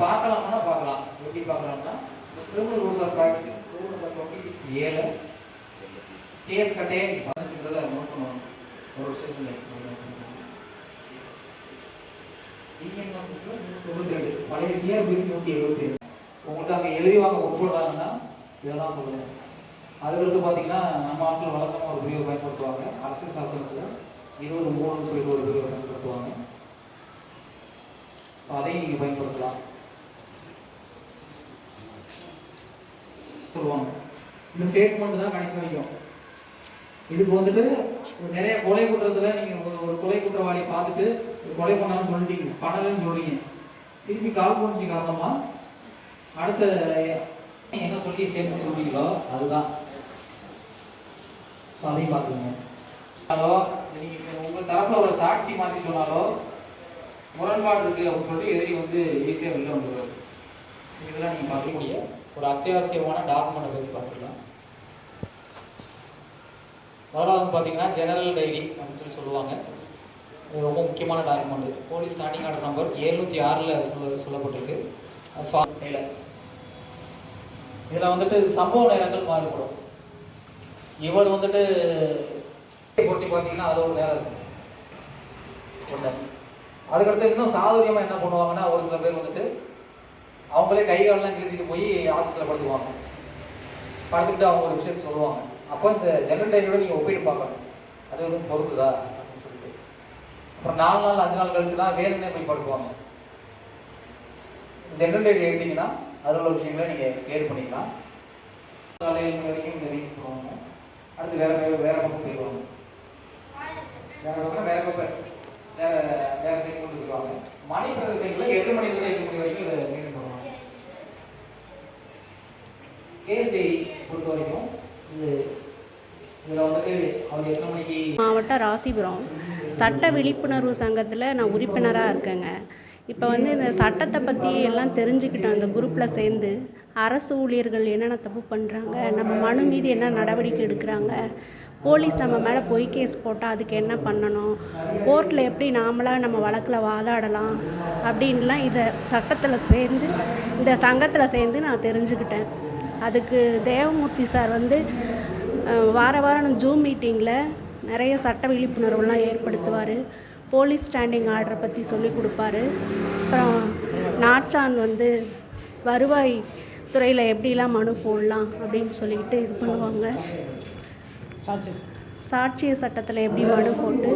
பார்க்கலாம்னா பார்க்கலாம். எப்படி பார்க்கலாம்னா criminal rules of practice rule number twenty six ஏழு. கேஸ் கட்டே பதினஞ்சுல நோட் பண்ணுவாங்க ஒரு வருஷத்துல தொண்ணூத்தேழு. பழைய சிஆர்பிசி நூற்றி எழுபத்தி ஏழு உங்களுக்கு அங்கே எழுதி வாங்க ஒப்புடுறாங்கன்னா இதெல்லாம் சொல்லுங்க அதுக்கடுத்து பார்த்தீங்கன்னா நம்ம ஆட்கள் வழக்கமாக ஒரு பிரிவை பயன்படுத்துவாங்க. அரசியல் சாசனத்தில் இருபது மூணுன்னு சொல்லிட்டு ஒரு பிரிவை பயன்படுத்துவாங்க. அதையும் நீங்கள் பயன்படுத்தலாம். சொல்லுவாங்க. இந்த ஸ்டேட்மெண்ட் தான் கடைசி வரைக்கும். இதுக்கு வந்துட்டு நிறைய கொலை குற்றத்தில் நீங்கள் ஒரு ஒரு கொலை குற்றவாளியை பார்த்துட்டு கொலை பண்ணாலும் சொல்லிட்டீங்க. பண்ணலன்னு சொல்கிறீங்க திருப்பி கால் பண்ணிச்சு காரணமாக அடுத்த என்ன சொல்லி ஸ்டேட்மெண்ட் சொல்றீங்களோ அதுதான். ஸோ அதையும் பார்த்துக்கோங்க. ஹலோ நீங்கள் உங்கள் தரப்பில் ஒரு சாட்சி மாற்றி சொன்னாலோ முரண்பாடு இருக்குது அப்படின்னு சொல்லிட்டு எதிரி வந்து ஈஸியாக வெளில வந்துடுவார் இதெல்லாம் நீங்கள் பார்க்கக்கூடிய ஒரு அத்தியாவசியமான டாக்குமெண்ட்டை பற்றி பார்த்துக்கலாம். முதலாவது பார்த்தீங்கன்னா ஜெனரல் டைரி அப்படின்னு சொல்லி சொல்லுவாங்க. இது ரொம்ப முக்கியமான document police standing order number எழுநூற்றி ஆறில் சொல்ல சொல்லப்பட்டிருக்கு. இதில் இதில் வந்துட்டு சம்பவ நேரங்கள் மாறுபடும். இவர் வந்துட்டு போட்டி பார்த்தீங்கன்னா அது ஒரு நேரம் இருக்கும் ஒன்று அதுக்கடுத்து இன்னும் சாதுரியமாக என்ன பண்ணுவாங்கன்னா ஒரு சில பேர் வந்துட்டு அவங்களே கை காலெல்லாம் கிழிச்சிட்டு போய் ஹாஸ்பிட்டலில் படுத்துவாங்க படுத்துக்கிட்டு அவங்க ஒரு விஷயத்த சொல்லுவாங்க. அப்போ இந்த ஜெனரல் டைரியோட நீங்கள் ஒப்பிட்டு பார்க்கணும். அது வந்து பொறுத்துதா அப்படின்னு சொல்லிட்டு. அப்புறம் நாலு நாள் அஞ்சு நாள் கழிச்சு தான் வேணும்னே போய் படுத்துவாங்க ஜெனரல் டைரி எடுத்தீங்கன்னா அதில் உள்ள விஷயங்களை நீங்கள் கிளியர் பண்ணிக்கலாம். காலையில் வரைக்கும் இந்த ரீச் பண்ணுவாங்க அடுத்து வேற வேற வேற பக்கம் போயிடுவாங்க வேற பக்கம் வேற பக்கம். வேற வேற சைடு கொண்டு போயிடுவாங்க மணி பிறகு சைடில் எட்டு மணிலேருந்து எட்டு மணி வரைக்கும் இதை பொறுத்த வரைக்கும் இது மாவட்டம் ராசிபுரம். சட்ட விழிப்புணர்வு சங்கத்தில் நான் உறுப்பினராக இருக்கேங்க. இப்போ வந்து இந்த சட்டத்தை பற்றி எல்லாம் தெரிஞ்சுக்கிட்டோம். இந்த குரூப்பில் சேர்ந்து அரசு ஊழியர்கள் என்னென்ன தப்பு பண்ணுறாங்க நம்ம மனு மீது என்ன நடவடிக்கை எடுக்கிறாங்க போலீஸ் நம்ம மேலே பொய் கேஸ் போட்டால் அதுக்கு என்ன பண்ணணும் கோர்ட்டில் எப்படி நாமளாக நம்ம வழக்கில் வாதாடலாம் அப்படின்லாம் இதை சட்டத்தில் சேர்ந்து இந்த சங்கத்தில் சேர்ந்து நான் தெரிஞ்சுக்கிட்டேன். அதுக்கு தேவமூர்த்தி சார் வந்து வார வாரம் ஜூம் மீட்டிங்கில் நிறைய சட்ட விழிப்புணர்வுலாம் ஏற்படுத்துவார். போலீஸ் ஸ்டாண்டிங் ஆர்டரை பற்றி சொல்லி கொடுப்பாரு. அப்புறம் நாச்சான் வந்து வருவாய் துறையில் எப்படிலாம் மனு போடலாம் அப்படின்னு சொல்லிக்கிட்டு இது பண்ணுவாங்க. சாட்சிய சட்டத்தில் எப்படி மனு போட்டு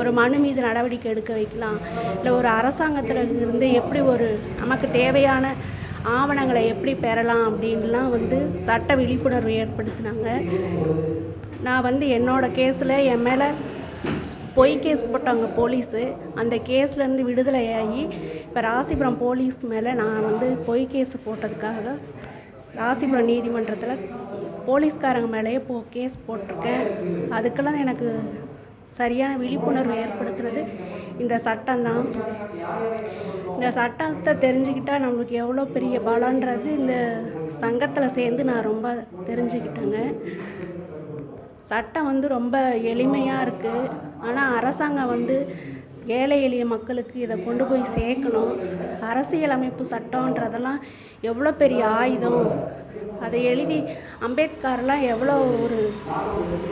ஒரு மனு மீது நடவடிக்கை எடுக்க வைக்கலாம். இல்லை ஒரு அரசாங்கத்தில் இருந்து எப்படி ஒரு நமக்கு தேவையான ஆவணங்களை எப்படி பெறலாம் அப்படின்லாம் வந்து சட்ட விழிப்புணர்வு ஏற்படுத்தினாங்க. நான் வந்து என்னோடய கேஸில் என் மேலே பொய் கேஸ் போட்டாங்க போலீஸு. அந்த கேஸ்லேருந்து விடுதலையாகி இப்போ ராசிபுரம் போலீஸ் மேலே நான் வந்து பொய் கேஸ் போட்டதுக்காக ராசிபுரம் நீதிமன்றத்தில் போலீஸ்காரங்க மேலேயே போ கேஸ் போட்டிருக்கேன். அதுக்கெல்லாம் எனக்கு சரியான விழிப்புணர்வு ஏற்படுத்துகிறது இந்த சட்டம்தான். இந்த சட்டத்தை தெரிஞ்சுக்கிட்டால் நம்மளுக்கு எவ்வளோ பெரிய பலன்றது இந்த சங்கத்தில் சேர்ந்து நான் ரொம்ப தெரிஞ்சுக்கிட்டேங்க. சட்டம் வந்து ரொம்ப எளிமையாக இருக்குது ஆனால் அரசாங்கம் வந்து ஏழை எளிய மக்களுக்கு இதை கொண்டு போய் சேர்க்கணும். அரசியலமைப்பு சட்டன்றதெல்லாம் எவ்வளோ பெரிய ஆயுதம். அதை எழுதி அம்பேத்கர்லாம் எவ்வளோ ஒரு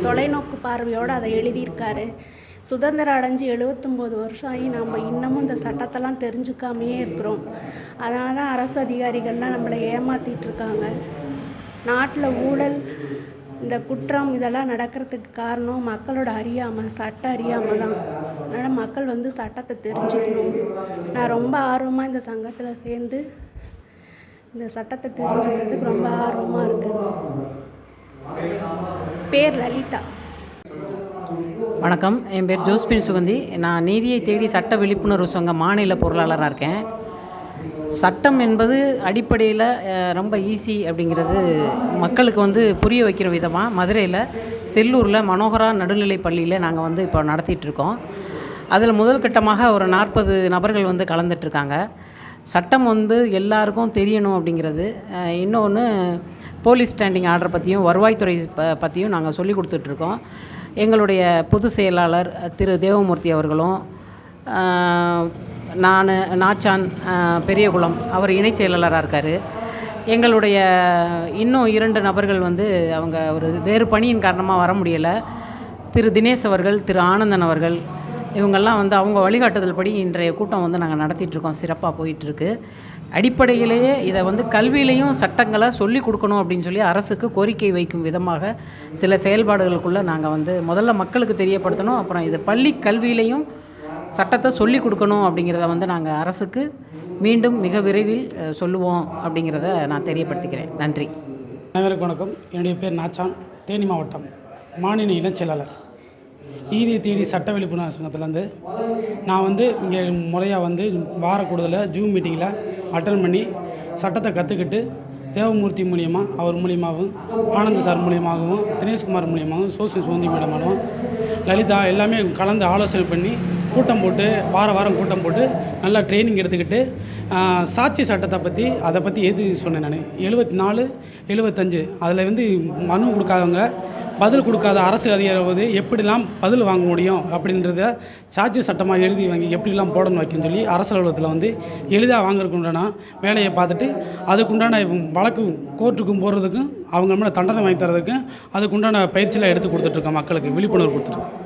தொலைநோக்கு பார்வையோடு அதை எழுதியிருக்காரு. சுதந்திரம் அடைஞ்சு எழுபத்தொம்போது வருஷம் ஆகி நம்ம இன்னமும் இந்த சட்டத்தெல்லாம் தெரிஞ்சுக்காமையே இருக்கிறோம். அதனால தான் அரசு அதிகாரிகள்லாம் நம்மளை ஏமாற்றிட்டு இருக்காங்க. நாட்டில் ஊழல் இந்த குற்றம் இதெல்லாம் நடக்கிறதுக்கு காரணம் மக்களோட அறியாமை சட்ட அறியாமல் தான். அதனால் மக்கள் வந்து சட்டத்தை தெரிஞ்சுக்கணும். நான் ரொம்ப ஆர்வமாக இந்த சங்கத்தில் சேர்ந்து இந்த சட்டத்தை தெரிஞ்சுக்கிறதுக்கு ரொம்ப ஆர்வமாக இருக்குது பேர் லலிதா. வணக்கம். என் பேர் ஜோஸ்பின் சுகந்தி. நான் நீதியை தேடி சட்ட விழிப்புணர்வு சங்க மாநில பொருளாளராக இருக்கேன். சட்டம் என்பது அடிப்படையில் ரொம்ப ஈஸி அப்படிங்கிறது மக்களுக்கு வந்து புரிய வைக்கிற விதமாக மதுரையில் செல்லூரில் மனோகரா நடுநிலைப் பள்ளியில் நாங்கள் வந்து இப்போ நடத்திட்டுருக்கோம் அதில் முதல் கட்டமாக ஒரு நாற்பது நபர்கள் வந்து கலந்துட்டுருக்காங்க சட்டம் வந்து எல்லாருக்கும் தெரியணும் அப்படிங்கிறது. இன்னொன்று போலீஸ் ஸ்டாண்டிங் ஆர்டர் பற்றியும் வருவாய்த்துறை ப பற்றியும் நாங்கள் சொல்லி கொடுத்துட்ருக்கோம். எங்களுடைய பொது செயலாளர் திரு தேவமூர்த்தி அவர்களும் நான் நாச்சான் பெரியகுளம் அவர் இணைச் செயலாளராக இருக்கார். எங்களுடைய இன்னும் இரண்டு நபர்கள் வந்து அவங்க ஒரு வேறு பணியின் காரணமாக வர முடியலை. திரு தினேஷ் அவர்கள் திரு ஆனந்தன் அவர்கள் இவங்கெல்லாம் வந்து அவங்க வழிகாட்டுதல் படி இன்றைய கூட்டம் வந்து நாங்கள் நடத்திட்டுருக்கோம் சிறப்பாக போயிட்டுருக்கு. அடிப்படையிலேயே இதை வந்து கல்வியிலையும் சட்டங்களை சொல்லி கொடுக்கணும் அப்படின்னு சொல்லி அரசுக்கு கோரிக்கை வைக்கும் விதமாக சில செயல்பாடுகளுக்குள்ளே நாங்கள் வந்து முதல்ல மக்களுக்கு தெரியப்படுத்தணும். அப்புறம் இது பள்ளி கல்வியிலையும் சட்டத்தை சொல்லி கொடுக்கணும் அப்படிங்கிறத வந்து நாங்கள் அரசுக்கு மீண்டும் மிக விரைவில் சொல்லுவோம் அப்படிங்கிறத நான் தெரியப்படுத்திக்கிறேன். நன்றி. அனைவருக்கும் வணக்கம். என்னுடைய பேர் நாச்சான். தேனி மாவட்டம். மாநில இணைச் நீதி தேடி சட்ட விழிப்புணர்வு சங்கத்துலேருந்து நான் வந்து இங்கே முறையாக வந்து வார கூடுதலில் ஜூம் மீட்டிங்கில் அட்டன் பண்ணி சட்டத்தை கற்றுக்கிட்டு தேவமூர்த்தி மூலியமாக அவர் மூலியமாகவும் ஆனந்த் சார் மூலியமாகவும் தினேஷ்குமார் மூலியமாகவும் சோசியல் சுதந்தி மேடமாகவும் லலிதா எல்லாமே கலந்து ஆலோசனை பண்ணி கூட்டம் போட்டு வார வாரம் கூட்டம் போட்டு நல்லா ட்ரைனிங் எடுத்துக்கிட்டு சாட்சி சட்டத்தை பற்றி அதை பற்றி எது சொன்னேன் நான்? எழுபத்தி நாலு எழுபத்தஞ்சு அதில் வந்து மனு கொடுக்காதவங்க பதில் கொடுக்காத அரசு அதிகாரி வந்து எப்படிலாம் பதில் வாங்க முடியும் அப்படின்றத சாட்சி சட்டமாக எழுதி வாங்கி எப்படிலாம் போடணும் வைக்கணும்னு சொல்லி அரசு அலுவலகத்தில் வந்து எளிதாக வாங்குறதுக்குண்டான வேலையை பார்த்துட்டு அதுக்குண்டான வழக்கு கோர்ட்டுக்கும் போகிறதுக்கும் அவங்க மேலே தண்டனை வாங்கி தரதுக்கும் அதுக்குண்டான பயிற்சியெலாம் எடுத்து கொடுத்துட்ருக்கோம் மக்களுக்கு விழிப்புணர்வு கொடுத்துருக்கோம்